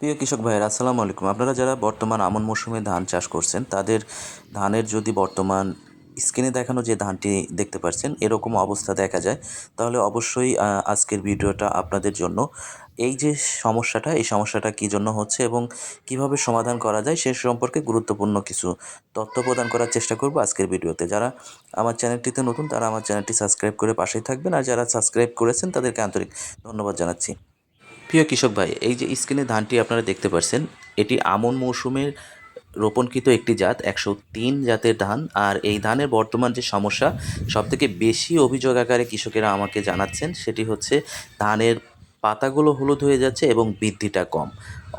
প্রিয় কৃষক ভাইয়েরা, আসসালামু আলাইকুম। আপনারা যারা বর্তমান আমন মৌসুমে ধান চাষ করছেন, তাদের ধানের যদি বর্তমান স্ক্রিনে দেখানো যে ধানটি দেখতে পাচ্ছেন, এরকম অবস্থা দেখা যায়। তাহলে অবশ্যই আজকের ভিডিওটা আপনাদের জন্য এই যে সমস্যাটা, এই সমস্যাটা কী জন্য হচ্ছে এবং কীভাবে সমাধান করা যায় সে সম্পর্কে গুরুত্বপূর্ণ কিছু তথ্য প্রদান করার চেষ্টা করব আজকের ভিডিওতে। যারা আমার চ্যানেলটিতে নতুন, তারা আমার চ্যানেলটি সাবস্ক্রাইব করে পাশেই থাকবেন। আর যারা সাবস্ক্রাইব করেছেন, তাদেরকে আন্তরিক ধন্যবাদ জানাচ্ছি। প্রিয় কৃষক ভাই, এই যে স্ক্রিনে ধানটি আপনারা দেখতে পাচ্ছেন এটি আমন মৌসুমের রোপণকৃত একটি জাত, একশো তিন জাতের ধান। আর এই ধানের বর্তমান যে সমস্যা, সবথেকে বেশি অভিযোগ আকারে কৃষকেরা আমাকে জানাচ্ছেন, সেটি হচ্ছে ধানের পাতাগুলো হলুদ হয়ে যাচ্ছে এবং বৃদ্ধিটা কম।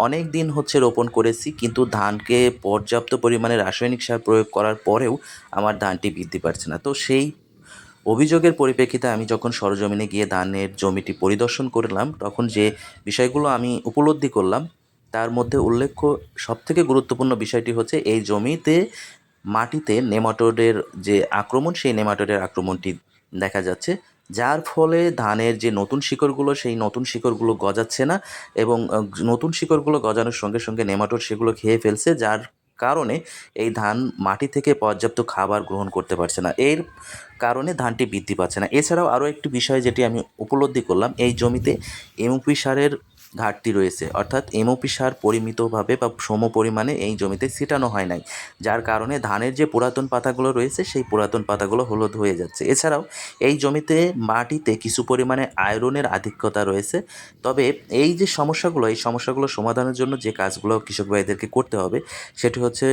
অনেক দিন হচ্ছে রোপণ করেছি, কিন্তু ধানকে পর্যাপ্ত পরিমাণে রাসায়নিক সার প্রয়োগ করার পরেও আমার ধানটি বৃদ্ধি পাচ্ছে না। তো সেই অভিযোগের পরিপ্রেক্ষিতে আমি যখন সরজমিনে গিয়ে ধানের জমিটি পরিদর্শন করলাম, তখন যে বিষয়গুলো আমি উপলব্ধি করলাম, তার মধ্যে উল্লেখ্য সবথেকে গুরুত্বপূর্ণ বিষয়টি হচ্ছে এই জমিতে মাটিতে নেমাটোডের যে আক্রমণ, সেই নেমাটোডের আক্রমণটি দেখা যাচ্ছে, যার ফলে ধানের যে নতুন শিকড়গুলো, সেই নতুন শিকড়গুলো গজাচ্ছে না এবং নতুন শিকড়গুলো গজানোর সঙ্গে সঙ্গে নেমাটোড সেগুলো খেয়ে ফেলছে, যার কারণে এই ধান মাটি থেকে পর্যাপ্ত খাবার গ্রহণ করতে পারছে না। এর কারণে ধানটি বৃদ্ধি পাচ্ছে না। এছাড়াও আরও একটি বিষয় যেটি আমি উপলব্ধি করলাম, এই জমিতে এমপি সারের ঘাটতি রয়েছে। অর্থাৎ এমওপি সার পরিমিতভাবে বা সম পরিমাণে এই জমিতে ছিটানো হয় নাই, যার কারণে ধানের যে পুরাতন পাতাগুলো রয়েছে, সেই পুরাতন পাতাগুলো হলুদ হয়ে যাচ্ছে। এছাড়াও এই জমিতে মাটিতে কিছু পরিমাণে আয়রনের আধিক্যতা রয়েছে। তবে এই যে সমস্যাগুলো, এই সমস্যাগুলো সমাধানের জন্য যে কাজগুলো কৃষক ভাইদেরকে করতে হবে, সেটি হচ্ছে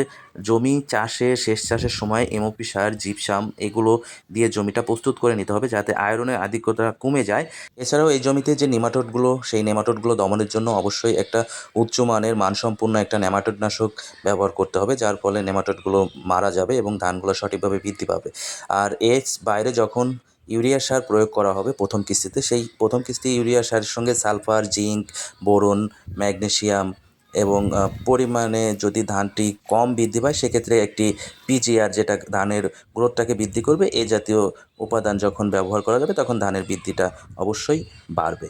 জমি চাষে শেষ চাষের সময় এমওপি সার, জিপসাম এগুলো দিয়ে জমিটা প্রস্তুত করে নিতে হবে, যাতে আয়রনের আধিক্যতা কমে যায়। এছাড়াও এই জমিতে যে নেমাটোডগুলো, সেই নেমাটোডগুলো দমনের জন্য অবশ্যই একটা উচ্চমানের মানসম্পন্ন একটা নেমাটোডনাশক ব্যবহার করতে হবে, যার ফলে নেমাটোডগুলো মারা যাবে এবং ধানগুলো সঠিকভাবে বৃদ্ধি পাবে। আর এর বাইরে যখন ইউরিয়া সার প্রয়োগ করা হবে প্রথম কিস্তিতে, সেই প্রথম কিস্তি ইউরিয়া সারের সঙ্গে সালফার, জিঙ্ক, বোরন ম্যাগনেশিয়াম এবং পরিমাণে যদি ধানটি কম বৃদ্ধি পায়, সেক্ষেত্রে একটি পিজিআর যেটা ধানের গ্রোথটাকে বৃদ্ধি করবে, এ জাতীয় উপাদান যখন ব্যবহার করা যাবে, তখন ধানের বৃদ্ধিটা অবশ্যই বাড়বে।